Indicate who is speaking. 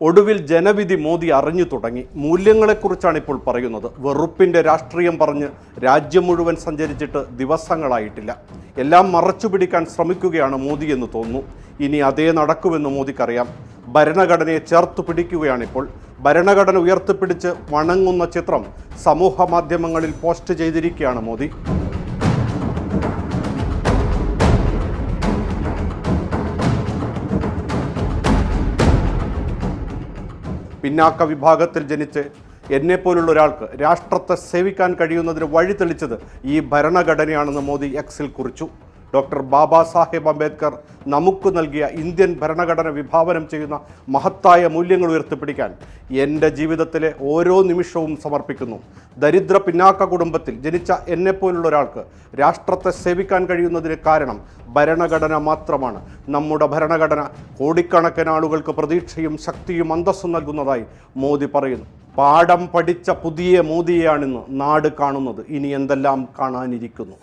Speaker 1: ഒടുവിൽ ജനവിധി മോദി അറിഞ്ഞു തുടങ്ങി. മൂല്യങ്ങളെക്കുറിച്ചാണ് ഇപ്പോൾ പറയുന്നത്. വെറുപ്പിന്റെ രാഷ്ട്രീയം പറഞ്ഞ് രാജ്യം മുഴുവൻ സഞ്ചരിച്ചിട്ട് ദിവസങ്ങളായിട്ടില്ല. എല്ലാം മറച്ചു പിടിക്കാൻ ശ്രമിക്കുകയാണ് മോദി എന്ന് തോന്നുന്നു. ഇനി അതേ നടക്കുമെന്ന് മോദിക്കറിയാം. ഭരണഘടനയെ ചേർത്ത് പിടിക്കുകയാണിപ്പോൾ. ഭരണഘടന ഉയർത്തിപ്പിടിച്ച് വണങ്ങുന്ന ചിത്രം സമൂഹ മാധ്യമങ്ങളിൽ പോസ്റ്റ് ചെയ്തിരിക്കുകയാണ് മോദി. പിന്നാക്ക വിഭാഗത്തിൽ ജനിച്ച് എന്നെപ്പോലുള്ള ഒരാൾക്ക് രാഷ്ട്രത്തെ സേവിക്കാൻ കഴിയുന്നതിന് വഴി തെളിച്ചത് ഈ ഭരണഘടനയാണെന്ന് മോദി എക്സിൽ കുറിച്ചു. ഡോക്ടർ ബാബാ സാഹേബ് അംബേദ്കർ നമുക്ക് നൽകിയ ഇന്ത്യൻ ഭരണഘടന വിഭാവനം ചെയ്യുന്ന മഹത്തായ മൂല്യങ്ങൾ ഉയർത്തിപ്പിടിക്കാൻ എന്റെ ജീവിതത്തിലെ ഓരോ നിമിഷവും സമർപ്പിക്കുന്നു. ദരിദ്ര പിന്നാക്ക കുടുംബത്തിൽ ജനിച്ച എന്നെപ്പോലുള്ള ഒരാൾക്ക് രാഷ്ട്രത്തെ സേവിക്കാൻ കഴിയുന്നതിന് കാരണം ഭരണഘടന മാത്രമാണ്. നമ്മുടെ ഭരണഘടന കോടിക്കണക്കിന് ആളുകൾക്ക് പ്രതീക്ഷയും ശക്തിയും അന്തസ്സും നൽകുന്നതായി മോദി പറയുന്നു. പാഠം പഠിച്ച പുതിയ മോദിയെയാണിന്ന് നാട് കാണുന്നത്. ഇനി എന്തെല്ലാം കാണാനിരിക്കുന്നു?